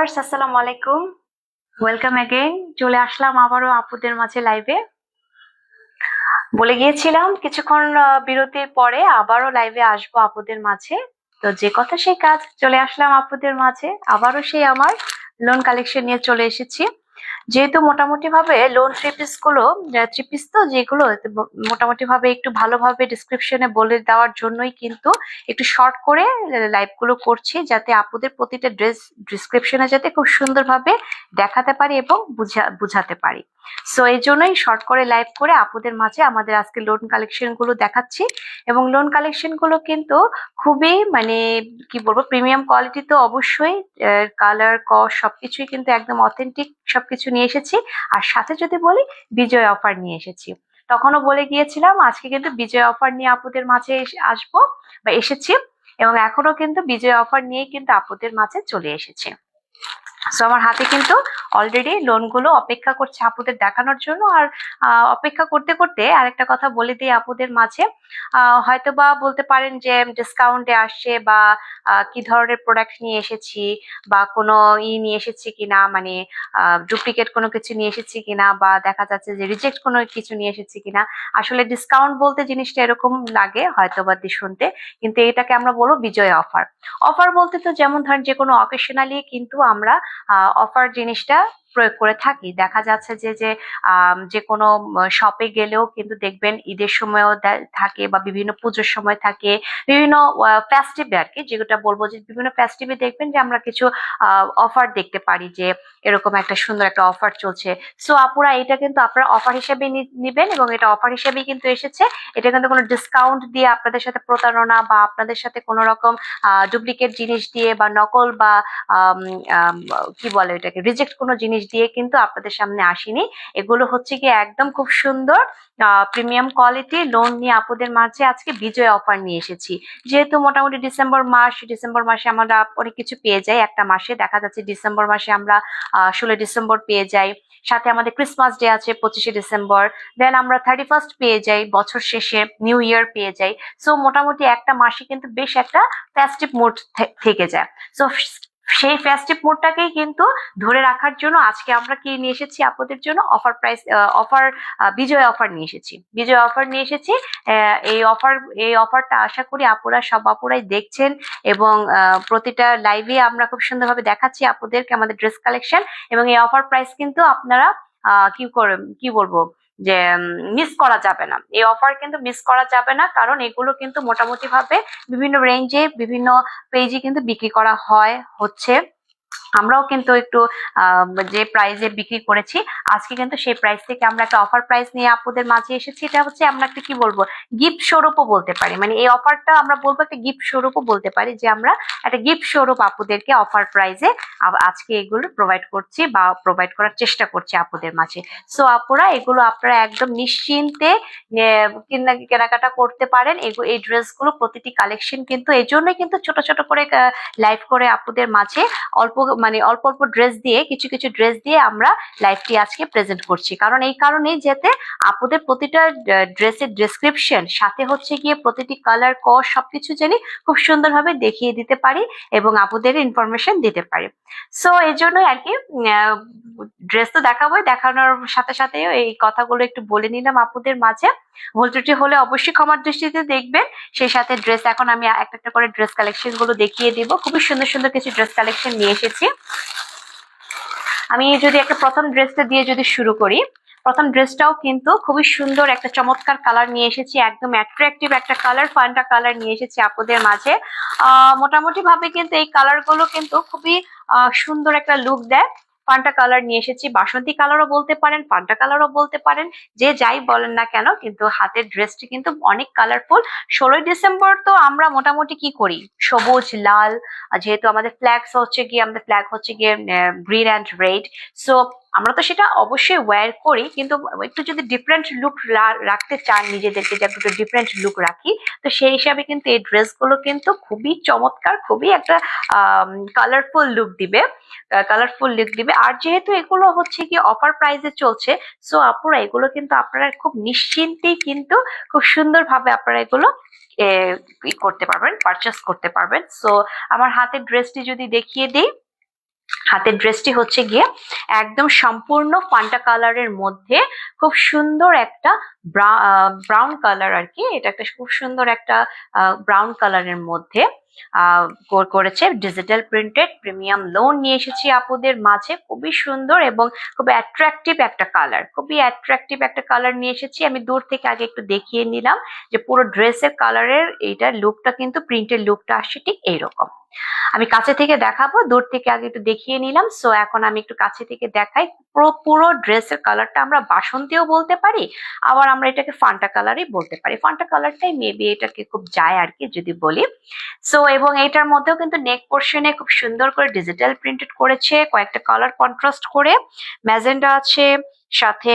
Viewers, আসসালামু আলাইকুম। Welcome again চলে আসলাম আবারও আপুদের মাঝে লাইভে বলে গিয়েছিলাম, কিছুক্ষণ বিরতির পরে আবারও লাইভে আসব আপুদের মাঝে। তো যে কথা, সেই কাজ, চলে আসলাম আপুদের মাঝে। আবারও সেই আমার লোন কালেকশন নিয়ে চলে এসেছি। যেহেতু মোটামুটি ভাবে লোন থ্রি পিসগুলো থ্রি পিস তো যেগুলো মোটামুটি ভাবে একটু ভালোভাবে ডিসক্রিপশনে বলে দেওয়ার জন্যই কিন্তু একটু শর্ট করে লাইভগুলো করছি যাতে আপুদের প্রতিটা ড্রেস ডিসক্রিপশনে যাতে খুব সুন্দরভাবে দেখাতে পারি এবং বুঝা, বুঝাতে পারি। সো এই জন্যই শর্ট করে লাইভ করে আপুদের মাঝে আমাদের আজকে লোন কালেকশনগুলো দেখাচ্ছি। এবং লোন কালেকশনগুলো কিন্তু খুবই মানে কি বলব প্রিমিয়াম কোয়ালিটি তো অবশ্যই কালার কস সবকিছুই কিন্তু একদম অথেন্টিক সবকিছু নিয়ে এসেছি। আর সাথে যদি বলি, বিজয় অফার নিয়ে এসেছি। তখনও বলে গিয়েছিলাম, আজকে কিন্তু বিজয় অফার নিয়ে আপুদের মাঝে আসব বা এসেছি। এবং এখনও কিন্তু বিজয় অফার নিয়ে কিন্তু আপুদের মাঝে চলে এসেছে। সো আমার হাতে কিন্তু অলরেডি লোনগুলো অপেক্ষা করছে আপুদের দেখানোর জন্য আর অপেক্ষা করতে করতে আরেকটা কথা বলে দিই আপুদের মাঝে। হয়তোবা বলতে পারেন যে ডিসকাউন্টে আসছে বা কি ধরনের প্রোডাক্ট নিয়ে এসেছি বা কোনো ই নিয়ে এসেছি কিনা মানে ডুপ্লিকেট কোনো কিছু নিয়ে এসেছি কিনা বা দেখা যাচ্ছে যে রিজেক্ট কোনো কিছু নিয়ে এসেছি কিনা। আসলে ডিসকাউন্ট বলতে জিনিসটা এরকম লাগে হয়তোবা শুনতে, কিন্তু এটাকে আমরা বলব বিজয় অফার অফার বলতে তো যেমন ধরেন যে কোনো অকেশনালি কিন্তু আমরা অফার জিনিসটা প্রয়োগ করে থাকি। দেখা যাচ্ছে যে যে যে কোনো শপে গেলেও কিন্তু দেখবেন ঈদের সময়ও থাকে বা বিভিন্ন পুজোর সময় থাকে। বিভিন্ন ফেস্টিভে আর কি, যেটা বলব যে বিভিন্ন ফেস্টিভে দেখবেন যে আমরা কিছু অফার দেখতে পারি যে এরকম একটা সুন্দর একটা অফার চলছে। সো আপুরা এটা কিন্তু আপনারা অফার হিসেবে নিবেন এবং এটা অফার হিসেবেই কিন্তু এসেছে। এটা কিন্তু কোনো ডিসকাউন্ট দিয়ে আপনাদের সাথে প্রতারণা বা আপনাদের সাথে কোনো রকম ডুপ্লিকেট জিনিস দিয়ে বা নকল বা কি বলে এটাকে রিজেক্ট কোনো জিনিস দিয়ে কিন্তু আপনাদের সামনে আসেনি। এগুলো হচ্ছে কি একদম খুব সুন্দর প্রিমিয়াম কোয়ালিটি লোন নিয়ে আপুদের মাঝে আজকে বিজয় অফার নিয়ে এসেছি। যেহেতু মোটামুটি ডিসেম্বর মাস, ডিসেম্বর মাসে আমরা অনেক কিছু পেয়ে যাই একটা মাসে। দেখা যাচ্ছে ডিসেম্বর মাসে আমরা ষোলো ডিসেম্বর পেয়ে যাই। সাথে আমাদের ক্রিসমাস ডে আছে পঁচিশে ডিসেম্বর। দেন আমরা থার্টি ফার্স্ট পেয়ে যাই বছর শেষে নিউ ইয়ার পেয়ে যাই। সো মোটামুটি একটা মাসে কিন্তু বেশ একটা ফেস্টিভ মুড থেকে যায়। সো সেই ফেস্টিভ মোডটাকেই কিন্তু ধরে রাখার জন্য আজকে আমরা কি নিয়ে এসেছি আপনাদের জন্য? Offer price offer Bijoy offer নিয়ে এসেছি। বিজয় অফার নিয়ে এসেছি এই অফার এই অফারটা আশা করি আপুরা সব আপুরাই দেখছেন এবং প্রতিটা লাইভে আমরা খুব সুন্দরভাবে দেখাচ্ছি আপুদেরকে আমাদের ড্রেস কালেকশন এবং এই অফার প্রাইস কিন্তু আপনারা কি করে, কি বলব? যে মিস করা যাবে না। এই অফার কিন্তু মিস করা যাবে না, কারণ এগুলো কিন্তু মোটামুটি ভাবে বিভিন্ন রেঞ্জে বিভিন্ন পেজে কিন্তু বিক্রি করা হয়, হচ্ছে। আমরাও কিন্তু একটু যে প্রাইসে বিক্রি করেছি, আজকে কিন্তু সেই প্রাইস থেকে আমরা একটা অফার প্রাইস নিয়ে আপুদের মাঝে এসেছি। এটা হচ্ছে আমরা একটা কি বলব গিফট স্বরূপও বলতে পারি। মানে এই অফারটা আমরা বলব একটা গিফট স্বরূপও বলতে পারি যে আমরা একটা গিফট স্বরূপ আপুদেরকে অফার প্রাইসে আজকে এগুলো প্রোভাইড করছি বা প্রোভাইড করার চেষ্টা করছি আপুদের মাঝে। সো আপুরা এগুলো আপনারা একদম নিশ্চিন্তে কেনাকাটা করতে পারেন। এগু- এই ড্রেসগুলো প্রতিটি কালেকশন কিন্তু এই জন্যই কিন্তু ছোট ছোট করে লাইভ করে আপুদের মাঝে অল্প মানে অল্প অল্প ড্রেস দিয়ে, কিছু কিছু ড্রেস দিয়ে আমরা লাইভটি আজকে প্রেজেন্ট করছি। কারণ এই কারণেই যাতে আপুদের প্রতিটা ড্রেসের ডেসক্রিপশন সাথে হচ্ছে গিয়ে প্রতিটি কালার কস সবকিছু জানি খুব সুন্দরভাবে দেখিয়ে দিতে পারি এবং আপুদের ইনফরমেশন দিতে পারি। সো এই জন্যই আর কি ড্রেস তো দেখাবোই, দেখানোর সাথে সাথে এই কথাগুলো একটু বলে নিলাম আপুদের মাঝে। ভুল হলে অবশ্যই ক্ষমার দৃষ্টিতে দেখবেন। সেই সাথে ড্রেস এখন আমি একটা একটা করে ড্রেস কালেকশনগুলো দেখিয়ে দিব। খুবই সুন্দর সুন্দর কিছু ড্রেস কালেকশন নিয়ে আমি যদি একটা প্রথম ড্রেসটা দিয়ে যদি শুরু করি, প্রথম ড্রেসটাও কিন্তু খুবই সুন্দর একটা চমৎকার কালার নিয়ে এসেছি, একদম অ্যাট্রাকটিভ একটা কালার ফান্টা কালার নিয়ে এসেছি আপুদের মাঝে। আহ মোটামুটি ভাবে কিন্তু এই কালারগুলো কিন্তু খুবই সুন্দর একটা লুক দেয়। পান্টা কালার নিয়ে এসেছি। বাসন্তী কালারও বলতে পারেন, পান্টা কালারও বলতে পারেন। যে যাই বলেন না কেন, কিন্তু হাতের ড্রেসটি কিন্তু অনেক কালারফুল ষোলোই ডিসেম্বর তো আমরা মোটামুটি কি করি? সবুজ, লাল যেহেতু আমাদের ফ্ল্যাগস হচ্ছে গিয়ে, আমাদের ফ্ল্যাগ হচ্ছে গিয়ে গ্রিন অ্যান্ড রেড সো আমরা তো সেটা অবশ্যই ওয়্যার করি, কিন্তু একটু যদি ডিফারেন্ট লুক রাখতে চান নিজেদেরকে যে একটু ডিফারেন্ট লুক রাখি, তো সেই হিসাবে কিন্তু এই ড্রেসগুলো কিন্তু খুবই চমৎকার, খুবই একটা কালারফুল লুক দিবে কালারফুল লুক দিবে। আর যেহেতু এগুলো হচ্ছে কি অফার প্রাইসে চলছে সো আপুরা এগুলো কিন্তু আপনারা খুব নিশ্চিন্তেই কিন্তু খুব সুন্দরভাবে আপনারা এগুলো করতে পারবেন পারচেস করতে পারবেন। সো আমার হাতের ড্রেসটি যদি দেখিয়ে দিই। হাতের ড্রেসটি হচ্ছে গিয়ে একদম সম্পূর্ণ ফান্টা কালারের মধ্যে খুব সুন্দর একটা ব্রাউন কালার আর কি। এটা একটা খুব সুন্দর একটা ব্রাউন কালারের মধ্যে। করেছে। ডিজিটাল প্রিন্টেড প্রিমিয়াম লোন নিয়ে এসেছি আপুদের মাঝে। খুবই সুন্দর এবং খুব অ্যাট্রাকটিভ একটা কালার খুবই অ্যাট্রাকটিভ একটা কালার নিয়ে এসেছি। আমি দূর থেকে আগে একটু দেখিয়ে নিলাম যে পুরো ড্রেসের কালারের এইটার লুকটা কিন্তু প্রিন্টের লুকটা আসছে ঠিক এইরকম আমি কাছে থেকে দেখাবো, দূর থেকে আগে একটু দেখিয়ে নিলাম। সো এখন আমি একটু কাছে থেকে দেখাই। পুরো পুরো ড্রেসের কালারটা আমরা বাসন্তীও বলতে পারি, আবার আমরা এটাকে ফান্টা কালারই বলতে পারি। ফান্টা কালারটাই মেবি এটাকে খুব যায় আর কি যদি বলি। সো এবং এটার মধ্যেও কিন্তু নেক পোর্শনে খুব সুন্দর করে ডিজিটাল প্রিন্টেড করেছে, কয়েকটা কালার কন্ট্রাস্ট করে। ম্যাজেন্ডা আছে, সাথে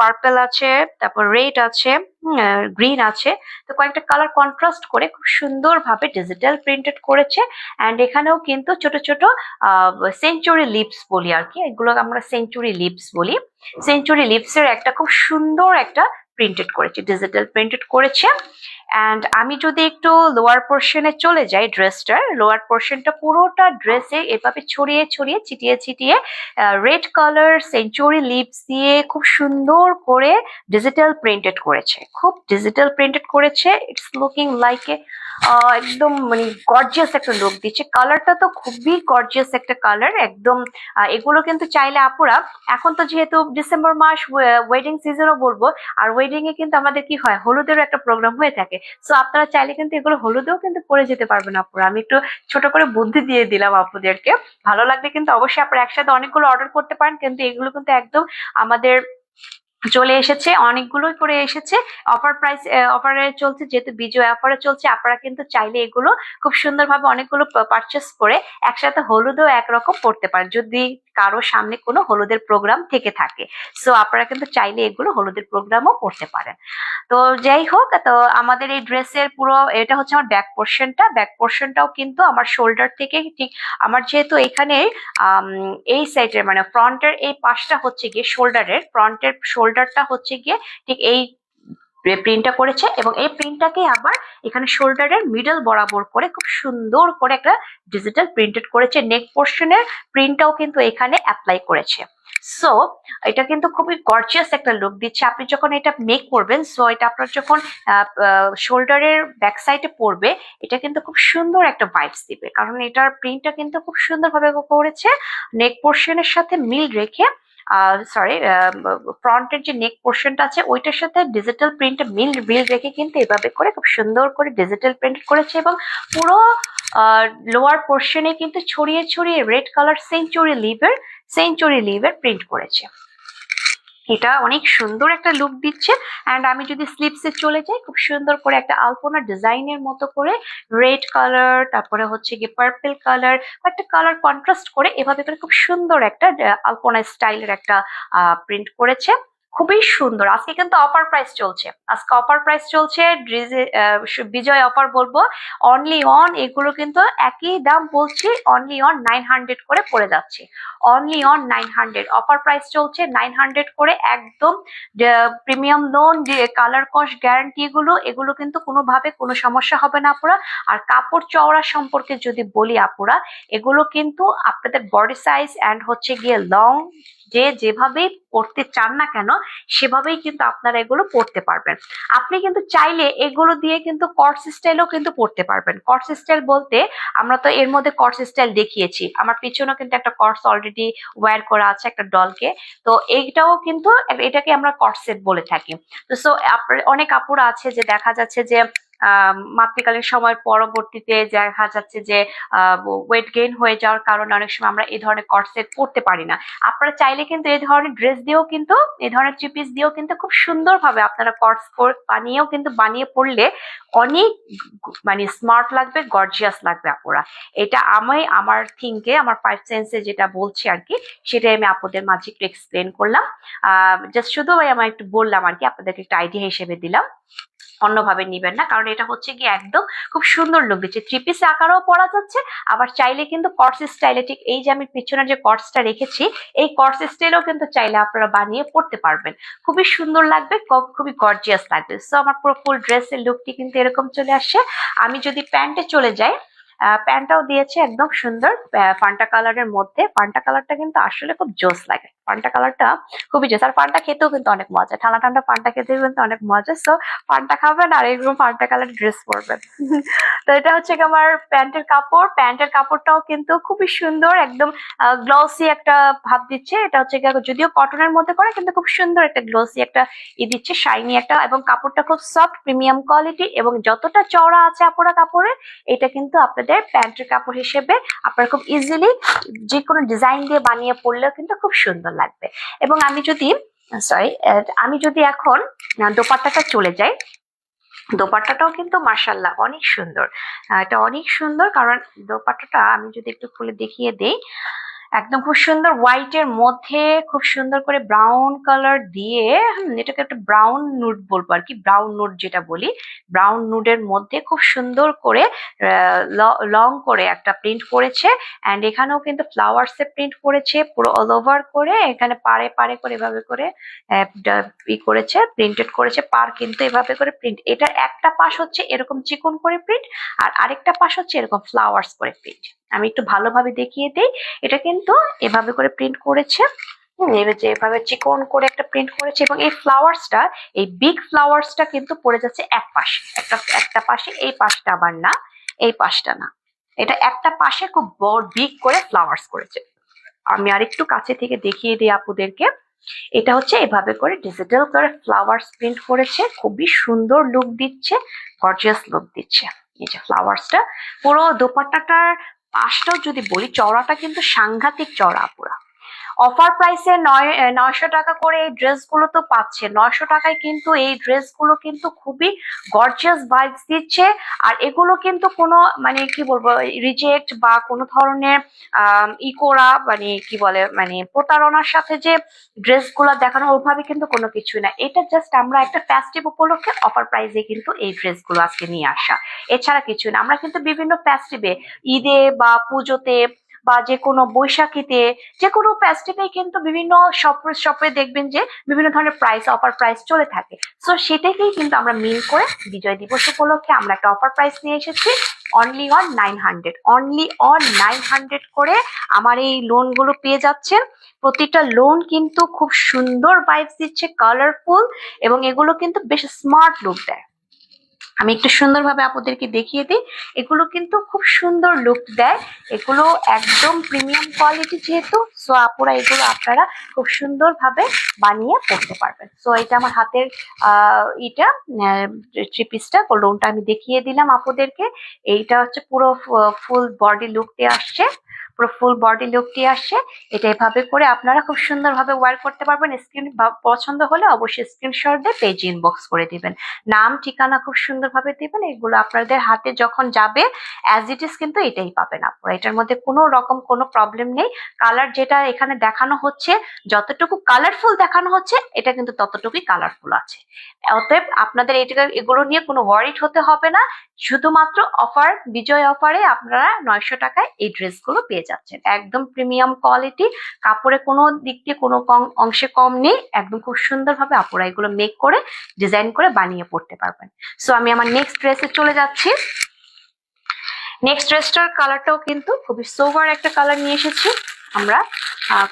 পার্পল আছে, তারপর রেড আছে গ্রিন আছে। তো কয়েকটা কালার কন্ট্রাস্ট করে খুব সুন্দরভাবে ডিজিটাল প্রিন্টেড করেছে। অ্যান্ড এখানেও কিন্তু ছোট ছোট সেঞ্চুরি লিপস বলি আর কি, এগুলো আমরা সেঞ্চুরি লিপস বলি। সেঞ্চুরি লিপস এর একটা খুব সুন্দর একটা প্রিন্টেড করেছে ডিজিটাল প্রিন্টেড করেছে। অ্যান্ড আমি যদি একটু লোয়ার পোর্শনে চলে যাই ড্রেসটার লোয়ার পোর্শনটা পুরোটা ড্রেসে এভাবে ছড়িয়ে ছড়িয়ে, ছিটিয়ে ছিটিয়ে রেড কালার সেঞ্চুরি লিপস দিয়ে খুব সুন্দর করে ডিজিটাল প্রিন্টেড করেছে। খুব ডিজিটাল প্রিন্টেড করেছে। ইটস লুকিং লাইক এ একদম মানে গর্জিয়াস একটা লুক দিচ্ছে। কালারটা তো খুবই গর্জিয়াস একটা কালার একদম এগুলো কিন্তু চাইলে আপুরা, এখন তো যেহেতু ডিসেম্বর মাস ওয়েডিং সিজনও বলব, আর ওয়েডিং এ কিন্তু আমাদের কি হয়, হলুদেরও একটা প্রোগ্রাম হয়ে থাকে। সো আপনারা চাইলে কিন্তু এগুলো হলুদেও কিন্তু পরে যেতে পারবেন, আপুরা। আমি একটু ছোট করে বুদ্ধি দিয়ে দিলাম আপুদেরকে। ভালো লাগলে কিন্তু অবশ্যই আপনারা একসাথে অনেকগুলো অর্ডার করতে পারেন, কিন্তু এগুলো কিন্তু একদম আমাদের চলে এসেছে, অনেকগুলোই করে এসেছে। অফার প্রাইস অফারে চলছে, যেহেতু বিজয় অফারে চলছে, আপনারা কিন্তু চাইলে এগুলো খুব সুন্দরভাবে অনেকগুলো পারচেস করে একসাথে হলুদও একরকম পড়তে পারেন, যদি কারও সামনে কোনো হলুদের প্রোগ্রাম থেকে থাকে। সো আপনারা কিন্তু চাইলে এগুলো হলুদের প্রোগ্রামও করতে পারেন। তো, যাই হোক, তো আমাদের এই ড্রেসের পুরো এটা হচ্ছে আমার ব্যাক পোর্শনটা ব্যাক পোর্শনটাও কিন্তু আমার শোল্ডার থেকে ঠিক আমার যেহেতু এখানে এই সাইডের মানে ফ্রন্টের এই পাশটা হচ্ছে গিয়ে শোল্ডারের ফ্রন্টের শোল্ডারটা হচ্ছে গিয়ে ঠিক এই প্রিন্টটা করেছে এবং এই প্রিন্টটাকে আবার এখানে শোল্ডারের মিডল বরাবর করে খুব সুন্দর করে একটা ডিজিটাল প্রিন্টেড করেছে। নেক পোর্শনের প্রিন্টটাও কিন্তু এখানে অ্যাপ্লাই করেছে। সো এটা কিন্তু খুবই গর্জিয়াস একটা লুক দিচ্ছে। আপনি যখন এটা মেক করবেন সো এটা আপনার যখন শোল্ডারের ব্যাক সাইডে পড়বে, এটা কিন্তু খুব সুন্দর একটা ভাইবস দিবে। কারণ এটার প্রিন্টটা কিন্তু খুব সুন্দরভাবে করেছে। নেক পোর্শনের সাথে মিল রেখে সরি ফ্রন্টের যে নেক পোর্শনটা আছে, ওইটার সাথে ডিজিটাল প্রিন্ট মিল মিল রেখে কিন্তু এভাবে করে খুব সুন্দর করে ডিজিটাল প্রিন্ট করেছে এবং পুরো লোয়ার পোর্শনে কিন্তু ছড়িয়ে ছড়িয়ে রেড কালার সেঞ্চুরি লিভের সেঞ্চুরি লিভের প্রিন্ট করেছে। এটা অনেক সুন্দর একটা লুক দিচ্ছে অ্যান্ড আমি যদি স্লিপসে চলে যাই, খুব সুন্দর করে একটা আলপনা ডিজাইনের মতো করে রেড কালার তারপরে হচ্ছে গিয়ে পার্পেল কালার একটা কালার কন্ট্রাস্ট করে এভাবে করে খুব সুন্দর একটা আলপনা স্টাইলের একটা প্রিন্ট করেছে। খুবই সুন্দর। আজকে কিন্তু অফার প্রাইস চলছে। আজকে অফার প্রাইস চলছে বিজয় অফার বলব। অনলি অন এগুলো কিন্তু একই দাম বলছি অনলি অন নাইন হান্ড্রেড করে পড়ে যাচ্ছে। Only on nine hundred offer price চলছে নাইন হান্ড্রেড করে একদম premium lawn colour cost guarantee এগুলো এগুলো কিন্তু কোনোভাবে কোনো সমস্যা হবে না আপুরা। আর কাপড় চওড়া সম্পর্কে যদি বলি আপুরা, এগুলো কিন্তু আপনাদের বডি সাইজ অ্যান্ড হচ্ছে গিয়ে লং যে যেভাবেই পড়তে চান না কেন, সেভাবেই কিন্তু আপনারা এগুলো পড়তে পারবেন। আপনি কিন্তু চাইলে এগুলো দিয়ে কিন্তু কর্স স্টাইলও কিন্তু পড়তে পারবেন। কর্স স্টাইল বলতে আমরা তো এর মধ্যে কর্স স্টাইল দেখিয়েছি। আমার পিছনেও কিন্তু একটা কর্স অলরেডি ওয়্যার করা আছে একটা ডলকে তো এইটাও কিন্তু এটাকে আমরা কর্সেট বলে থাকি। তো সো অনেক কাপড় আছে যে দেখা যাচ্ছে যে মাতৃকালীন সময়ের পরবর্তীতে দেখা যাচ্ছে যে ওয়েট গেইন হয়ে যাওয়ার কারণে অনেক সময় আমরা এই ধরনের কর্সেট পরতে পারি না। আপনারা চাইলে কিন্তু এই ধরনের ড্রেস দিয়েও কিন্তু, এই ধরনের থ্রি পিস দিয়েও কিন্তু খুব সুন্দরভাবে আপনারা কর্স বানিয়েও কিন্তু বানিয়ে পড়লে অনেক মানে স্মার্ট লাগবে গর্জিয়াস লাগবে আপুরা এটা আমি, আমার থিঙ্কে আমার ফাইভ সেন্সে যেটা বলছি আর কি সেটাই আমি আপনাদের মাঝে একটু এক্সপ্লেন করলাম। আহ জাস্ট শুধু ওই আমার একটু বললাম আর কি আপনাদেরকে একটা আইডিয়া হিসেবে দিলাম। অন্যভাবে নিবেন না। কারণ এটা হচ্ছে গিয়ে একদম খুব সুন্দর লুক দিচ্ছে। থ্রি পিস আকারও পরা যাচ্ছে, আবার চাইলে কিন্তু কর্স স্টাইলে ঠিক এই যে আমি পিছনে যে কর্সটা রেখেছি, এই কর্স স্টাইলেও কিন্তু চাইলে আপনারা বানিয়ে পড়তে পারবেন। খুবই সুন্দর লাগবে খুবই গর্জিয়াস লাগবে। সো আমার পুরো ফুল ড্রেসের লুকটি কিন্তু এরকম চলে আসছে। আমি যদি প্যান্টে চলে যাই প্যান্টটাও দিয়েছে একদম সুন্দর ফান্টা কালারের মধ্যে। ফান্টা কালারটা কিন্তু আসলে খুব জোস লাগে। ফান্টা কালারটা খুবই জোস। আর ফান্টা খেতেও কিন্তু অনেক মজা। ঠান্ডা ঠান্ডা ফান্টা খেতেও কিন্তু অনেক মজা। সো ফান্টা খাবেন আর এরকম ফান্টা কালার ড্রেস পরবেন। তো এটা হচ্ছে আমার প্যান্টের কাপড়। প্যান্টের কাপড়টাও কিন্তু খুবই সুন্দর, একদম গ্লসি একটা ভাব দিচ্ছে। এটা হচ্ছে যদিও কটনের মধ্যে করে, কিন্তু খুব সুন্দর একটা গ্লসি একটা ই দিচ্ছে শাইনি একটা। এবং কাপড়টা খুব সফট প্রিমিয়াম কোয়ালিটি এবং যতটা চওড়া আছে আপুরা কাপড়ের, এটা কিন্তু আপনাদের প্যান্টের কাপড় হিসেবে আপনার খুব ইজিলি যে কোনো ডিজাইন দিয়ে বানিয়ে পড়লেও কিন্তু খুব সুন্দর লাগবে। এবং আমি যদি সরি আমি যদি এখন দোপাট্টাটা চলে যাই, দোপাট্টাটাও কিন্তু মার্শাল্লাহ অনেক সুন্দর। এটা অনেক সুন্দর কারণ দোপাট্টাটা আমি যদি একটু খুলে দেখিয়ে দেই একদম খুব সুন্দর হোয়াইট এর মধ্যে খুব সুন্দর করে ব্রাউন কালার দিয়ে এটাকে একটা ব্রাউন নুড বলব আর কি ব্রাউন নুড যেটা বলি ব্রাউন নুডের মধ্যে খুব সুন্দর করে লং করে একটা প্রিন্ট করেছে অ্যান্ড এখানেও কিন্তু ফ্লাওয়ার্স প্রিন্ট করেছে, পুরো অল ওভার করে, এখানে পারে পারে করে এভাবে করে ই করেছে প্রিন্টেড করেছে পার কিন্তু এভাবে করে প্রিন্ট এটার একটা পাশ হচ্ছে এরকম চিকন করে প্রিন্ট আর আরেকটা পাশ হচ্ছে এরকম ফ্লাওয়ার্স করে প্রিন্ট আমি একটু ভালোভাবে দেখিয়ে দিই। এটা কিন্তু এভাবে করে প্রিন্ট করেছে। যে এভাবে চিকন করে একটা প্রিন্ট করেছে এবং এই ফ্লাওয়ার্সটা এই বিগ ফ্লাওয়ার্সটা কিন্তু পড়ে যাচ্ছে এক পাশে। একটা একটা পাশে, এই পাশটা আবার না, এই পাশটা না। এটা একটা পাশে খুব বড় বিগ করে ফ্লাওয়ার্স করেছে। আমি আরেকটু কাছে থেকে দেখিয়ে দিই আপুদেরকে। এটা হচ্ছে এভাবে করে ডিজিটাল করে ফ্লাওয়ার্স প্রিন্ট করেছে। খুবই সুন্দর লুক দিচ্ছে গর্জিয়াস লুক দিচ্ছে। এই যে ফ্লাওয়ার্সটা পুরো দোপাট্টাটার পাশটাও যদি বলি চওড়াটা কিন্তু সাংঘাতিক চওড়া পুরা। অফার প্রাইসে নয় নয়শো টাকা করে এই ড্রেসগুলো তো পাচ্ছে। নয়শো টাকায় কিন্তু এই ড্রেসগুলো কিন্তু খুবই গর্জিয়াস ভাইবস দিচ্ছে। আর এগুলো কিন্তু কোনো মানে কি বলব রিজেক্ট বা কোনো ধরনের ই করা মানে কি বলে মানে প্রতারণার সাথে যে ড্রেসগুলো দেখানো, ওভাবে কিন্তু কোনো কিছু না। এটা জাস্ট আমরা একটা ফেস্টিভ উপলক্ষে অফার প্রাইসে কিন্তু এই ড্রেসগুলো আজকে নিয়ে আসা। এছাড়া কিছু না। আমরা কিন্তু বিভিন্ন ফেস্টিভে ঈদে বা পুজোতে বা যে কোনো বৈশাখীতে, যে কোনো ফেস্টিভে কিন্তু বিভিন্ন শপে শপে দেখবেন যে বিভিন্ন ধরনের প্রাইস অফার প্রাইস চলে থাকে। সো সেটাকেই কিন্তু আমরা মিন করে বিজয় দিবস উপলক্ষে আমরা একটা অফার প্রাইস নিয়ে এসেছি। Only on nine hundred only on nine hundred করে আমার এই লোনগুলো পেয়ে যাচ্ছেন। প্রতিটা লোন কিন্তু খুব সুন্দর ভাইবস দিচ্ছে কালারফুল এবং এগুলো কিন্তু বেশ স্মার্ট লুক দেয়। আমি একটু সুন্দরভাবে আপনাদেরকে দেখিয়ে দিই। এগুলো কিন্তু খুব সুন্দর লুক দেয়। এগুলো একদম প্রিমিয়াম কোয়ালিটি যেহেতু সো আপুরা এগুলো আপনারা খুব সুন্দরভাবে বানিয়ে পড়তে পারবেন। সো এটা আমার হাতের এটা থ্রি পিসটা লোনটা আমি দেখিয়ে দিলাম আপুদেরকে। এইটা হচ্ছে পুরো ফুল বডি লুক দিয়ে আসছে। পুরো ফুল বডি লুক দিয়ে আসছে। এটা এভাবে করে আপনারা খুব সুন্দরভাবে ওয়ার করতে পারবেন। স্ক্রিন পছন্দ হলে অবশ্যই স্ক্রিনশট দিয়ে পেজ ইনবক্স করে দিবেন। নাম, ঠিকানা খুব সুন্দরভাবে দিবেন। এগুলো আপনাদের হাতে যখন যাবে অ্যাজ ইট ইজ কিন্তু এটাই পাবেন আপনারা। এটার মধ্যে কোনো রকম কোনো প্রবলেম নেই। কালার যেটা এখানে দেখানো হচ্ছে, যতটুকু কালারফুল দেখানো হচ্ছে, এটা কিন্তু ততটুকুই কালারফুল আছে। অতএব আপনাদের এটা এগুলো নিয়ে কোনো ওয়ারিড হতে হবে না। শুধুমাত্র অফার বিজয় অফারে আপনারা নয়শো টাকায় এই ড্রেসগুলো পেয়ে যাচ্ছেন একদম প্রিমিয়াম কোয়ালিটি কাপড়ে কোনো দিক দিয়ে কোনো অংশে কম নেই, একদম খুব সুন্দরভাবে আপনারা এগুলো মেক করে ডিজাইন করে বানিয়ে পড়তে পারবেন। সো আমি আমার নেক্সট ড্রেসে চলে যাচ্ছি। নেক্সট ড্রেসটার কালারটাও কিন্তু খুবই সোভার একটা কালার নিয়ে এসেছি। আমরা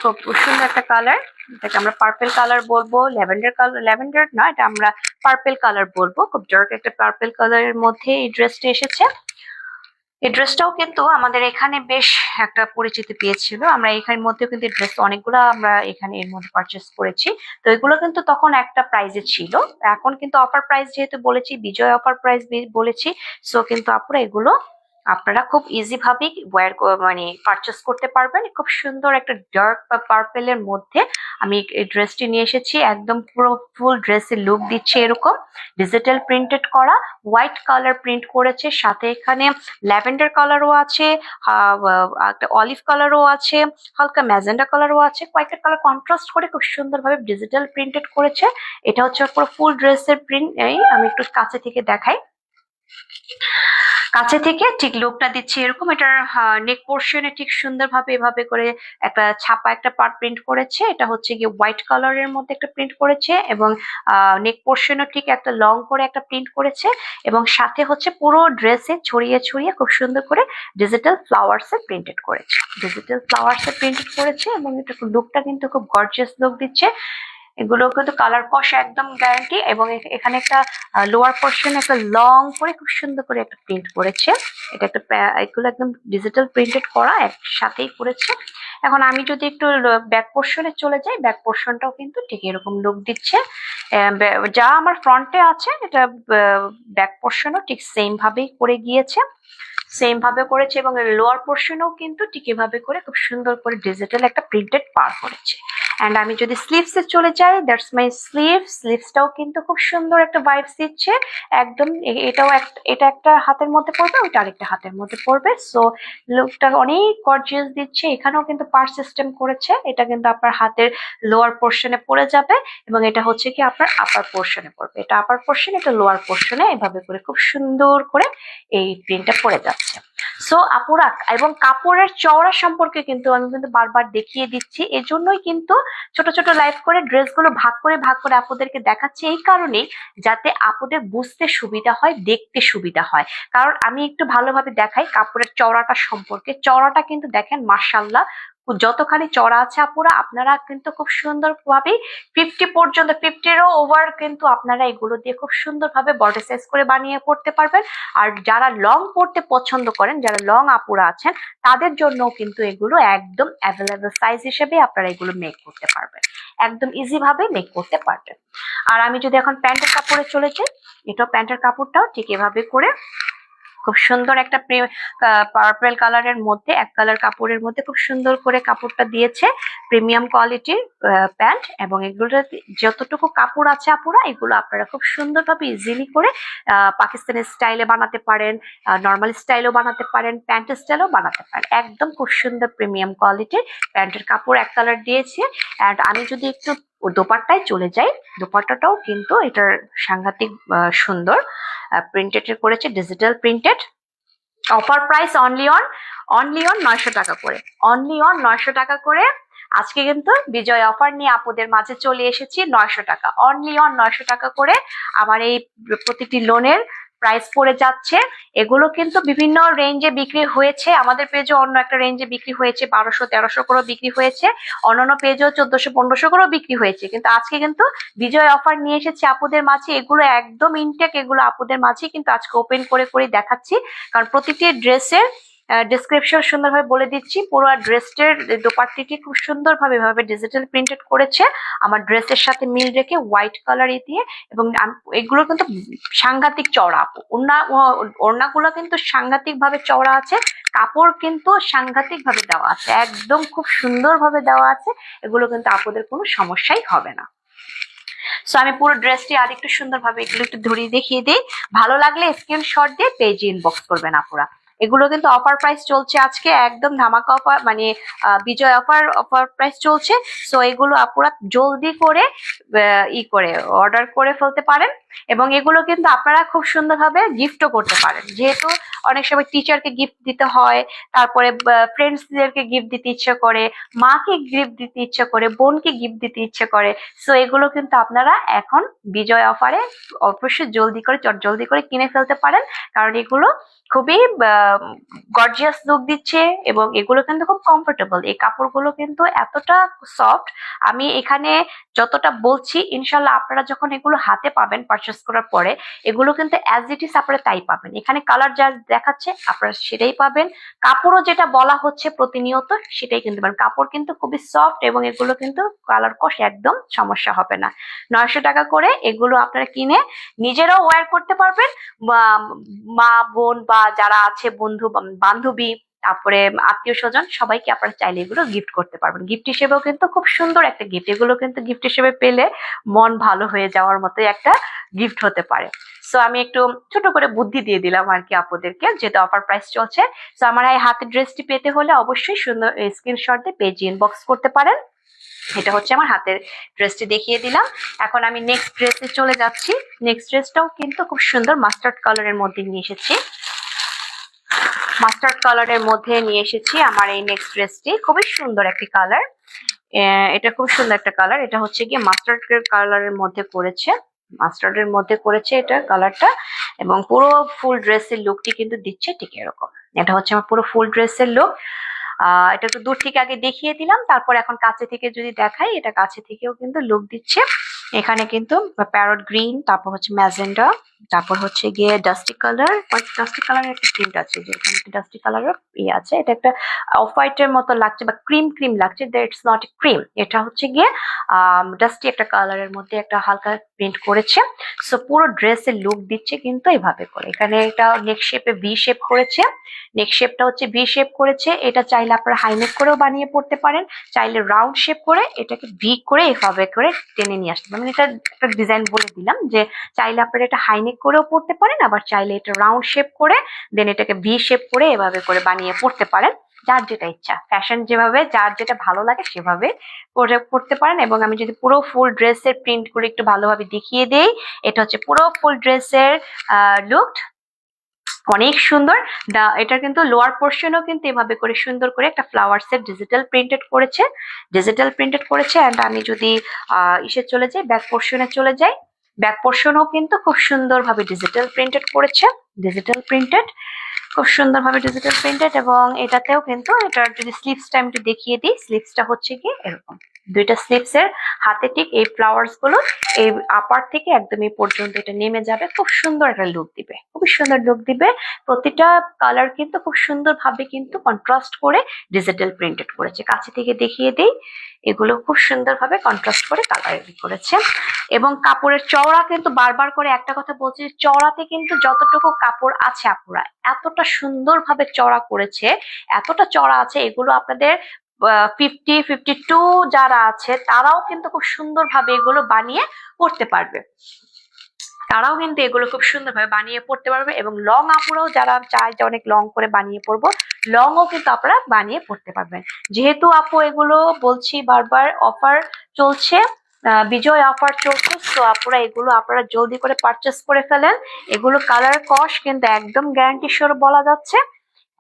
খুব সুন্দর একটা কালার এটাকে আমরা পার্পেল কালার বলব ল্যাভেন্ডার কালার ল্যাভেন্ডার না এটা আমরা পার্পেল কালার বলব। খুব ডার্ক একটা পার্পেল কালারের মধ্যে এই ড্রেসটা এসেছে। এই ড্রেসটাও কিন্তু আমাদের এখানে বেশ একটা পরিচিতি পেয়েছিল। আমরা এখানের মধ্যে কিন্তু ড্রেস অনেকগুলো আমরা এখানে এর মধ্যে পারচেস করেছি। তো এগুলো কিন্তু তখন একটা প্রাইজে ছিল। এখন কিন্তু অফার প্রাইস যেহেতু বলেছি, বিজয় অফার প্রাইস বলেছি সো কিন্তু আপনারা এগুলো আপনারা খুব ইজি ভাবেই ওয়্যার মানে পারচেস করতে পারবেন। খুব সুন্দর একটা ডার্ক বা পার্পেলের মধ্যে আমি এই ড্রেসটি নিয়ে এসেছি। একদম পুরো ফুল ড্রেসের লুক দিচ্ছে এরকম। ডিজিটাল প্রিন্টেড করা। হোয়াইট কালার প্রিন্ট করেছে। সাথে এখানে ল্যাভেন্ডার কালারও আছে একটা অলিভ কালারও আছে, হালকা ম্যাজেন্ডা কালারও আছে। কয়েকটা কালার কন্ট্রাস্ট করে খুব সুন্দরভাবে ডিজিটাল প্রিন্টেড করেছে। এটা হচ্ছে পুরো ফুল ড্রেসের প্রিন্ট এই আমি একটু কাছে থেকে দেখাই। কাছে থেকে ঠিক লোকটা দিচ্ছে এরকম, এটার নেক পোর্শনে ঠিক সুন্দরভাবে এভাবে করে একটা ছাপা একটা পার্ট প্রিন্ট করেছে। এটা হচ্ছে গিয়ে হোয়াইট কালারের মধ্যে একটা প্রিন্ট করেছে এবং নেক পোর্শনও ঠিক একটা লং করে একটা প্রিন্ট করেছে এবং সাথে হচ্ছে পুরো ড্রেসে ছড়িয়ে ছড়িয়ে খুব সুন্দর করে ডিজিটাল ফ্লাওয়ার্স প্রিন্টেড করেছে। ডিজিটাল ফ্লাওয়ার্স প্রিন্টেড করেছে এবং এটা লুকটা কিন্তু খুব গর্জিয়াস লুক দিচ্ছে। এগুলো কিন্তু কালার কষ একদম গ্যারান্টি এবং এখানে একটা লোয়ার পোর্শন একটা লং করে খুব সুন্দর করে একটা প্রিন্ট করেছে। এটা একটা এগুলো একদম ডিজিটাল প্রিন্টেড করা, একসাথেই করেছে। এখন আমি যদি একটু ব্যাক পোর্শনে চলে যাই ব্যাক পোর্শনটাও কিন্তু ঠিক এরকম লুক দিচ্ছে। যা আমার ফ্রন্টে আছে, এটা ব্যাক পোর্শনও ঠিক সেম ভাবেই করে গিয়েছে। সেম ভাবে করেছে এবং লোয়ার পোর্শনেও কিন্তু ঠিক এভাবে করে খুব সুন্দর করে ডিজিটাল একটা প্রিন্টেড পার করেছে। অ্যান্ড আমি যদি স্লিভস চলে যাই দ্যাটস মাই স্লিভ স্লিভসটাও কিন্তু খুব সুন্দর একটা ভাইবস দিচ্ছে। একদম এটাও এটা একটা হাতের মধ্যে পড়বে, ওইটা আরেকটা হাতের মধ্যে পড়বে। সো লুকটা অনেক গর্জিয়াস দিচ্ছে। এখানেও কিন্তু পার সিস্টেম করেছে। এটা কিন্তু আপনার হাতের লোয়ার পোর্শনে পড়ে যাবে এবং এটা হচ্ছে কি আপনার আপার পোর্শনে পড়বে। এটা আপার পোর্শন এটা লোয়ার পোর্শনে এভাবে করে খুব সুন্দর করে এই প্রিন্টটা পড়ে যাচ্ছে। সো আপুরা এবং কাপড়ের চওড়া সম্পর্কে কিন্তু আমি কিন্তু বারবার দেখিয়ে দিচ্ছি। এজন্যই কিন্তু ছোট ছোট লাইভ করে ড্রেসগুলো ভাগ করে ভাগ করে আপুদেরকে দেখাচ্ছি। এই কারণেই যাতে আপুদের বুঝতে সুবিধা হয়, দেখতে সুবিধা হয়। কারণ আমি একটু ভালোভাবে দেখাই কাপড়ের চওড়াটা সম্পর্কে। চওড়াটা কিন্তু দেখেন মার্শাল্লাহ যতখানি চড়া আছে আপুরা, আপনারা কিন্তু খুব সুন্দর ভাবে ফিফটি পর্যন্ত ফিফটিরও ওভার কিন্তু আপনারা এগুলো দিয়ে খুব সুন্দরভাবে বডি সাইজ করে বানিয়ে পড়তে পারবেন। আর যারা লং পড়তে পছন্দ করেন, যারা লং আপুরা আছেন, তাদের জন্য কিন্তু এগুলো একদম অ্যাভেলেবল সাইজ হিসেবে আপনারা এগুলো মেক করতে পারবেন। একদম ইজিভাবে মেক করতে পারবেন। আর আমি যদি এখন প্যান্টের কাপড়ে চলে যাই, এটাও প্যান্টের কাপড়টাও ঠিক এভাবে করে খুব সুন্দর একটা পার্পেল কালারের মধ্যে এক কালার কাপড়ের মধ্যে খুব সুন্দর করে কাপড়টা দিয়েছে। প্রিমিয়াম কোয়ালিটির প্যান্ট এবং এগুলোর যতটুকু কাপড় আছে আপুরা এগুলো আপনারা খুব সুন্দরভাবে ইজিলি করে আহ, পাকিস্তানি স্টাইলে বানাতে পারেন নর্মাল স্টাইলও বানাতে পারেন প্যান্ট স্টাইলও বানাতে পারেন। একদম খুব সুন্দর প্রিমিয়াম কোয়ালিটির প্যান্টের কাপড় এক কালার দিয়েছে। অ্যান্ড আমি যদি একটু দোপাট্টায় চলে যাই দোপাট্টাটাও কিন্তু এটার সাংঘাতিক সুন্দর। প্রিন্টেড করেছে digital printed offer price only on only on নয়শো টাকা করে। অনলি অন নয়শো টাকা করে। আজকে কিন্তু বিজয় অফার নিয়ে আপুদের মাঝে চলে এসেছি নয়শো টাকা। অনলি অন নয়শো টাকা করে। আমার এই প্রতিটি লোনের প্রাইস পড়ে যাচ্ছে। এগুলো কিন্তু বিভিন্ন রেঞ্জে বিক্রি হয়েছে। আমাদের পেজও অন্য একটা রেঞ্জে বিক্রি হয়েছে, বারোশো, তেরোশো করেও বিক্রি হয়েছে। অন্যান্য পেজও চোদ্দশো, পনেরোশো করেও বিক্রি হয়েছে। কিন্তু আজকে কিন্তু বিজয় অফার নিয়ে এসেছে আপুদের মাঝে। এগুলো একদম ইনটেক এগুলো আপুদের মাঝে কিন্তু আজকে ওপেন করে করে দেখাচ্ছি। কারণ প্রতিটি ড্রেসের ডিসক্রিপশন সুন্দরভাবে বলে দিচ্ছি। পুরো ড্রেসের দোপাট্টিটি খুব সুন্দরভাবে এভাবে ডিজিটাল প্রিন্টেড করেছে। আমার ড্রেসের সাথে মিল রেখে হোয়াইট কালার দিয়ে এবং এগুলো কিন্তু সাংঘাতিক চওড়া। ওড়না ওড়নাগুলো কিন্তু সাংঘাতিকভাবে চওড়া আছে। কাপড় কিন্তু সাংঘাতিকভাবে দেওয়া আছে। একদম খুব সুন্দরভাবে দেওয়া আছে। এগুলো কিন্তু আপুদের কোনো সমস্যাই হবে না। সো আমি পুরো ড্রেসটি আর একটু সুন্দরভাবে এগুলো একটু ধরিয়ে দেখিয়ে দিই। ভালো লাগলে স্ক্রিনশট দিয়ে পেজে ইনবক্স করবেন আপুরা। এগুলো কিন্তু অফার প্রাইস চলছে আজকে, একদম ধামাকা অফার মানে বিজয় অফার অফার প্রাইস চলছে। সো এগুলো আপনারা জলদি করে ই করে অর্ডার করে ফেলতে পারেন। এবং এগুলো কিন্তু আপনারা খুব সুন্দরভাবে গিফটও করতে পারেন। যেহেতু অনেক সময় টিচারকে গিফট দিতে হয়, তারপরে ফ্রেন্ডসদেরকে গিফট দিতে ইচ্ছে করে মাকে গিফট দিতে ইচ্ছে করে বোনকে গিফট দিতে ইচ্ছে করে সো এগুলো কিন্তু আপনারা এখন বিজয় অফারে অবশ্যই জলদি করে, চট জলদি করে কিনে ফেলতে পারেন। কারণ এগুলো খুবই গর্জিয়াস লুক দিচ্ছে এবং এগুলো কিন্তু খুব কমফোর্টেবল এই কাপড়গুলো কিন্তু এতটা সফট আমি এখানে যতটা বলছি, ইনশাল্লাহ আপনারা যখন এগুলো হাতে পাবেন পারচেস করার পরে, এগুলো কিন্তু অ্যাজ ইট ইস আপনারা তাই পাবেন। এখানে কালার যা দেখাচ্ছে, আপনারা সেটাই পাবেন। কাপড়ও যেটা বলা হচ্ছে প্রতিনিয়ত, সেটাই কিন্তু পাবেন। কাপড় কিন্তু খুবই সফট এবং এগুলো কিন্তু কালার কষ একদম সমস্যা হবে না। নয়শো টাকা করে এগুলো আপনারা কিনে নিজেরাও ওয়্যার করতে পারবেন। মা বোন বা যারা আছে বন্ধু বান্ধবী তারপরে আত্মীয় স্বজন সবাইকে আপনারা চাইলে এগুলো গিফট করতে পারবেন। গিফট হিসেবেও কিন্তু খুব সুন্দর একটা গিফট এগুলো কিন্তু গিফট হিসেবে পেলে মন ভালো হয়ে যাওয়ার মতো একটা গিফট হতে পারে। সো আমি একটু ছোট করে বুদ্ধি দিয়ে দিলাম আর কি আপুদেরকে, যেহেতু অফার প্রাইস চলছে। সো আমার এই হাতের ড্রেসটি পেতে হলে অবশ্যই সুন্দর স্ক্রিনশট দিয়ে পেজে ইনবক্স করতে পারেন। এটা হচ্ছে আমার হাতের ড্রেসটি দেখিয়ে দিলাম। এখন আমি নেক্সট ড্রেসে চলে যাচ্ছি। নেক্সট ড্রেসটাও কিন্তু খুব সুন্দর মাস্টার্ড কালারের মধ্যে নিয়ে এসেছি। মাস্টার্ড কালারের মধ্যে নিয়ে এসেছি আমার এই নেক্সট ড্রেসটি খুবই সুন্দর একটি কালার এটা খুব সুন্দর একটা কালার এটা হচ্ছে গিয়ে মাস্টার্ড কালারের মধ্যে করেছে মাস্টার্ডের মধ্যে করেছে এটা কালারটা এবং পুরো ফুল ড্রেসের লুকটি কিন্তু দিচ্ছে ঠিক এরকম। এটা হচ্ছে আমার পুরো ফুল ড্রেসের লুক এটা তো দূর থেকে আগে দেখিয়ে দিলাম, তারপর এখন কাছে থেকে যদি দেখাই, এটা কাছে থেকেও কিন্তু লুক দিচ্ছে। এখানে কিন্তু প্যারট গ্রিন তারপর হচ্ছে ম্যাজেন্ডা তারপর হচ্ছে গিয়ে ডাস্টি কালার ডাস্টি কালারের একটা প্রিন্ট আছে যে এখানে একটা ডাস্টি কালারের ইয়ে আছে। এটা একটা অফ হোয়াইটের মতো লাগছে বা ক্রিম ক্রিম লাগছে ইটস নট এ ক্রিম এটা হচ্ছে গিয়ে ডাস্টি একটা কালারের মধ্যে একটা হালকা প্রিন্ট করেছে। সো পুরো ড্রেসের লুক দিচ্ছে কিন্তু এইভাবে করে। এখানে এটা নেক শেপে ভি শেপ করেছে। নেক শেপটা হচ্ছে ভি শেপ করেছে। এটা চাইলে আপনারা হাইনেক করেও বানিয়ে পড়তে পারেন। চাইলে রাউন্ড শেপ করে এটাকে ভি করে এভাবে করে টেনে নিয়ে আসতে পারেন। মানে এটা একটা ডিজাইন বলে দিলাম যে চাইলে আপনারা এটা হাইনেক করেও পড়তে পারেন, আবার চাইলে এটা রাউন্ড শেপ করে দেন এটাকে ভি শেপ করে এভাবে করে বানিয়ে পড়তে পারেন, যার যেটা ইচ্ছা। ফ্যাশন যেভাবে, যার যেটা ভালো লাগে সেভাবে করে পড়তে পারেন এবং আমি যদি পুরো ফুল ড্রেসের প্রিন্ট করে একটু ভালোভাবে দেখিয়ে দেই, এটা হচ্ছে পুরো ফুল ড্রেসের লুক অনেক সুন্দর। দা এটা কিন্তু লোয়ার পোর্শনও কিন্তু এভাবে করে সুন্দর করে একটা ফ্লাওয়ার্স এর ডিজিটাল প্রিন্টেড করেছে ডিজিটাল প্রিন্টেড করেছে অ্যান্ড আমি যদি ইসে চলে যাই ব্যাক পোর্শনে চলে যাই ব্যাক পোর্শনও কিন্তু খুব সুন্দরভাবে ডিজিটাল প্রিন্টেড করেছে ডিজিটাল প্রিন্টেড খুব সুন্দরভাবে ডিজিটাল প্রিন্টেড এবং এটাতেও কিন্তু এটার যদি স্লিপসটা আমি দেখিয়ে দিই স্লিপসটা হচ্ছে কি এরকম। দুইটা স্লিপস এর হাতে ঠিক এই ফ্লাওয়ার্সগুলো এই আপার থেকে একদম এই পর্যন্ত এটা নেমে যাবে। খুব সুন্দর একটা লুক দিবে। খুব সুন্দর লুক দিবে। প্রতিটা কালার কিন্তু খুব সুন্দর ভাবে কিন্তু কন্ট্রাস্ট করে ডিজিটাল প্রিন্টেড করেছে। কাছে থেকে দেখিয়ে দিই, এগুলো খুব সুন্দরভাবে কন্ট্রাস্ট করে কালার করেছে। এবং কাপড়ের চওড়া কিন্তু বারবার করে একটা কথা বলছি, চওড়াতে কিন্তু যতটুকু কাপড় আছে আপুরা, এতটা সুন্দরভাবে চওড়া করেছে, এতটা চওড়া আছে, এগুলো আপনাদের ফিফটি ফিফটি টু যারা আছে, তারাও কিন্তু খুব সুন্দরভাবে এগুলো বানিয়ে পড়তে পারবে। তারাও কিন্তু এগুলো খুব সুন্দরভাবে বানিয়ে পড়তে পারবে এবং লং আপুরাও যারা চায় যে অনেক লং করে বানিয়ে পড়ব লংও কিন্তু আপনারা বানিয়ে পড়তে পারবেন। যেহেতু আপু এগুলো বলছি বারবার অফার চলছে বিজয় অফার চলছে তো আপনারা এগুলো আপনারা জলদি করে পারচেস করে ফেলেন। এগুলো কালার কস কিন্তু একদম গ্যারান্টি সর বলা যাচ্ছে।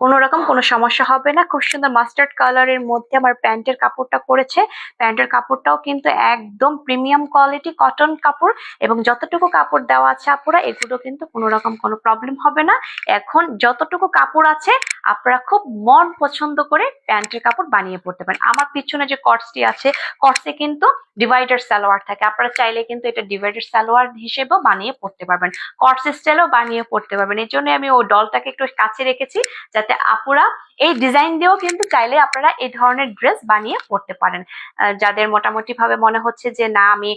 কোনো রকম কোনো সমস্যা হবে না। খুব সুন্দর মাস্টার্ড কালারের মধ্যে আমার প্যান্টের কাপড়টা করেছে প্যান্টের কাপড়টাও কিন্তু একদম প্রিমিয়াম কোয়ালিটি কটন কাপড় এবং যতটুকু কাপড় দেওয়া আছে আপুরা, এগুলো কিন্তু কোনো রকম কোনো প্রবলেম হবে না। এখন যতটুকু কাপড় আছে, আপনারা খুব মন পছন্দ করে প্যান্টের কাপড় বানিয়ে পড়তে পারেন। আমার পিছনে যে কটসটি আছে কটসে কিন্তু ডিভাইডার সালোয়ার থাকে। আপনারা চাইলে কিন্তু এটা ডিভাইডার সালোয়ার হিসেবেও বানিয়ে পড়তে পারবেন। কটস স্টাইলও বানিয়ে পড়তে পারবেন। এই জন্য আমি ও ডলটাকে একটু কাছে রেখেছি, যাতে আপুরা এই ডিজাইন দিয়েও কিন্তু চাইলে আপনারা এই ধরনের ড্রেস বানিয়ে পড়তে পারেন। যাদের মোটামুটি ভাবে মনে হচ্ছে যে, না, আমি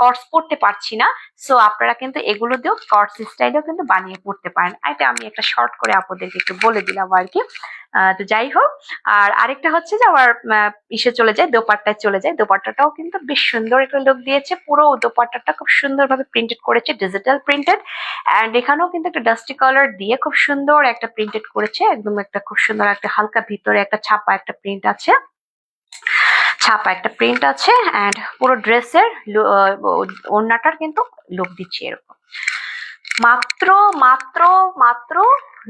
কটস পড়তে পারছি না। সো আপনারা কিন্তু এগুলো দিয়েও কটস স্টাইলেও কিন্তু বানিয়ে পড়তে পারেন। এটা আমি একটা শর্ট করে আপনাদেরকে একটু বলে দিলাম আর কি। তো যাই হোক, আর আরেকটা হচ্ছে যে, আমার ইসে চলে যায়, দোপাট্টায় চলে যায়। দোপাট্টাটাও কিন্তু বেশ সুন্দর একটা লুক দিয়েছে। পুরো দোপাট্টাটা খুব সুন্দরভাবে প্রিন্টেড করেছে ডিজিটাল প্রিন্টেড অ্যান্ড এখানেও কিন্তু একটা ডাস্টি কালার দিয়ে খুব সুন্দর একটা প্রিন্টেড করেছে। একদম একটা খুব সুন্দর একটা হালকা ভিতরে একটা ছাপা একটা প্রিন্ট আছে। ছাপা একটা প্রিন্ট আছে অ্যান্ড পুরো ড্রেসের ওড়নাটার কিন্তু লুক দিচ্ছে এরকম। মাত্র মাত্র মাত্র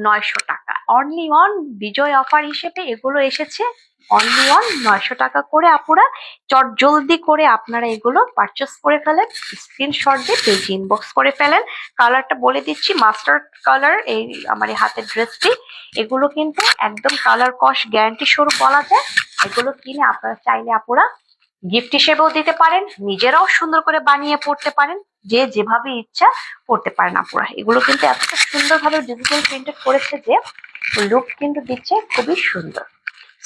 নয়শো টাকা। অনলি অন বিজয় অফার হিসেবে এগুলো এসেছে অনলি অন নয়শো টাকা করে আপুরা চট জলদি করে আপনারা এগুলো পারচেস করে ফেলেন স্ক্রিনশট দিয়ে পেজ ইনবক্স করে ফেলেন। কালারটা বলে দিচ্ছি মাস্টার কালার এই আমার এই হাতের ড্রেসটি এগুলো কিন্তু একদম কালার কস গ্যারান্টি স্বরূপ বলা যায়। এগুলো কিনে আপনারা চাইলে আপুরা গিফট হিসেবেও দিতে পারেন, নিজেরাও সুন্দর করে বানিয়ে পড়তে পারেন, যে যেভাবে ইচ্ছা পড়তে পারেন আপুরা। এগুলো কিন্তু এতটা সুন্দরভাবে ডিজিটাল প্রিন্টেড করেছে যে লুক কিন্তু দিচ্ছে খুবই সুন্দর।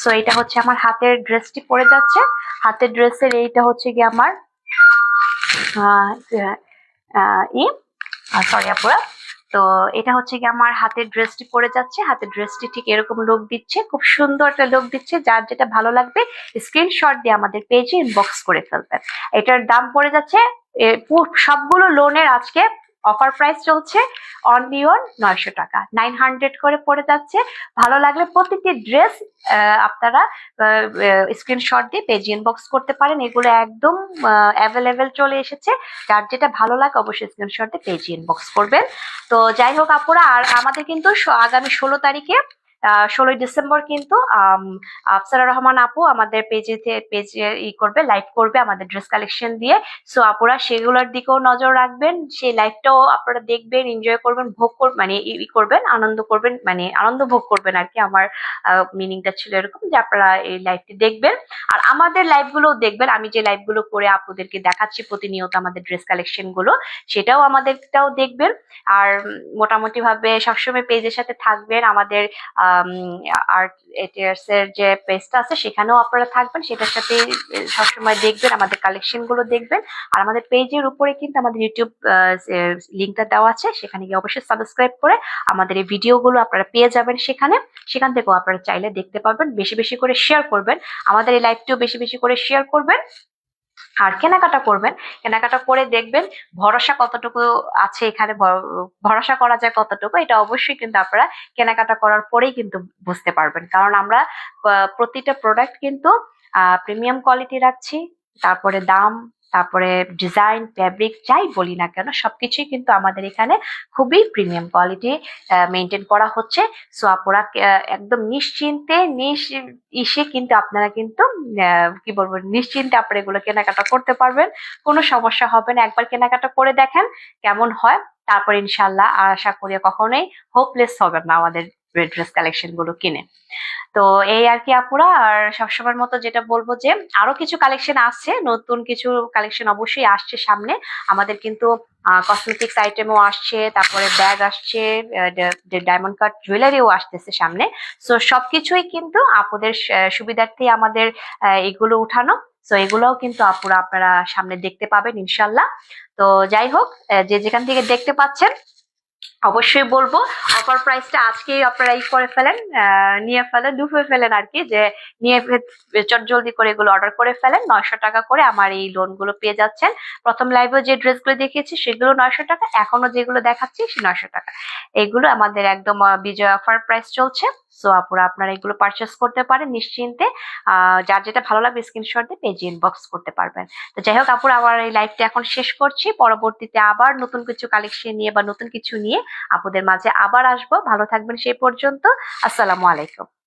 সো এটা হচ্ছে আমার হাতের ড্রেসটি পরে যাচ্ছে। হাতের ড্রেসের এইটা হচ্ছে কি আমার ই সরি আপুরা। তো এটা হচ্ছে কি আমার হাতের ড্রেসটি পরে যাচ্ছে। হাতের ড্রেসটি ঠিক এরকম লুক দিচ্ছে, খুব সুন্দর একটা লুক দিচ্ছে। যার যেটা ভালো লাগবে স্ক্রিনশট দিয়ে আমাদের পেজে ইনবক্স করে ফেলবেন। এটার দাম পড়ে যাচ্ছে সবগুলো লোনের আজকে অফার প্রাইস চলছে অনলি অন নয়শো টাকা। নাইন হান্ড্রেড করে পড়ে যাচ্ছে। ভালো লাগলে প্রতিটি ড্রেস আপনারা স্ক্রিনশট দিয়ে পেজ ইনবক্স করতে পারেন। এগুলো একদম অ্যাভেলেবেল চলে এসেছে। যার যেটা ভালো লাগে অবশ্যই স্ক্রিনশট দিয়ে পেজ ইনবক্স করবেন। তো যাই হোক আপুরা, আর আমাদের কিন্তু আগামী ষোলো তারিখে ষোলোই ডিসেম্বর কিন্তু আফসারা রহমান আপু আমাদের পেজে পেজে ই করবে লাইভ করবে আমাদের ড্রেস কালেকশন দিয়ে। সো আপুরা সেগুলোর দিকেও নজর রাখবেন, সেই লাইভটাও আপনারা দেখবেন এনজয় করবেন, ভোগ কর মানে ই করবেন, আনন্দ করবেন মানে আনন্দ ভোগ করবেন আর কি। আমার মিনিংটা ছিল এরকম যে আপনারা এই লাইভটি দেখবেন। আর আমাদের লাইভগুলো দেখবেন, আমি যে লাইভগুলো করে আপুদেরকে দেখাচ্ছি প্রতিনিয়ত আমাদের ড্রেস কালেকশনগুলো সেটাও আমাদেরটাও দেখবেন। আর মোটামুটি ভাবে সবসময় পেজের সাথে থাকবেন, আমাদের আর্ট এটিয়ার্স এর যে পেজটা আছে, সেখানেও আপনারা থাকবেন। সেটার সাথে সবসময় দেখবেন, আমাদের কালেকশনগুলো দেখবেন। আর আমাদের পেজের উপরে কিন্তু আমাদের ইউটিউব লিঙ্কটা দেওয়া আছে। সেখানে গিয়ে অবশ্যই সাবস্ক্রাইব করে আমাদের এই ভিডিওগুলো আপনারা পেয়ে যাবেন সেখানে। সেখান থেকেও আপনারা চাইলে দেখতে পারবেন, বেশি বেশি করে শেয়ার করবেন। আমাদের এই লাইভটিও বেশি বেশি করে শেয়ার করবেন। আর কেনাকাটা করবেন, কেনাকাটা করে দেখবেন ভরসা কতটুকু আছে এখানে ভরসা করা যায় কতটুকু, এটা অবশ্যই কিন্তু আপনারা কেনাকাটা করার পরেই কিন্তু বুঝতে পারবেন। কারণ আমরা প্রতিটা প্রোডাক্ট কিন্তু প্রিমিয়াম কোয়ালিটি রাখছি, তারপরে দাম তারপরে ডিজাইন ফ্যাব্রিক যাই বলি না কেন, সবকিছুই কিন্তু আমাদের এখানে খুবই প্রিমিয়াম কোয়ালিটি মেনটেন করা হচ্ছে। সো আপনারা একদম নিশ্চিন্তে, নিশ, ইসে কিন্তু আপনারা কিন্তু কি বলব, নিশ্চিন্তে আপনারা এগুলো কেনাকাটা করতে পারবেন। কোনো সমস্যা হবে না, একবার কেনাকাটা করে দেখেন কেমন হয়। তারপর ইনশাল্লাহ আশা করি কখনোই হোপলেস হবেন না আমাদের ড্রেস কালেকশনগুলো কিনে। তো এই আর কি আপুরা, আর সবসময়ের মতো যেটা বলব যে, আরও কিছু কালেকশন আসছে, নতুন কিছু কালেকশন অবশ্যই আসছে সামনে। আমাদের কিন্তু কসমেটিক্স আইটেমও আসছে, তারপরে ব্যাগ আসছে ডায়মন্ড কাট জুয়েলারিও আসতেছে সামনে। সো সবকিছুই কিন্তু আপুদের সুবিধার্থে আমাদের এগুলো উঠানো। সো এগুলোও কিন্তু আপুরা আপনারা সামনে দেখতে পাবেন ইনশাল্লাহ। তো যাই হোক যে যেখান থেকে দেখতে পাচ্ছেন অবশ্যই বলব। অফার প্রাইসটা আজকেই আপনারা করে ফেলেন নিয়ে ফেলেন ডুবে ফেলেন আর কি, যে নিয়ে চট জলদি করে এগুলো অর্ডার করে ফেলেন। নয়শো টাকা করে আমার এই লোনগুলো পেয়ে যাচ্ছেন। প্রথম লাইভে যে ড্রেসগুলো দেখিয়েছি, সেগুলো নয়শো টাকা, এখনও যেগুলো দেখাচ্ছি, সে নয়শো টাকা। এগুলো আমাদের একদম বিজয় অফার প্রাইস চলছে। সো আপুরা আপনারা এগুলো পারচেস করতে পারেন, নিশ্চিন্তে যার যেটা ভালো লাগবে স্ক্রিনশট দিয়ে পেজে ইনবক্স করতে পারবেন। তো যাই হোক, আপুরা, আমার এই লাইভটা এখন শেষ করছি। পরবর্তীতে আবার নতুন কিছু কালেকশন নিয়ে বা নতুন কিছু নিয়ে, আপুদের মাঝে আবার আসব। ভালো থাকবেন সেই পর্যন্ত। আসসালামু আলাইকুম।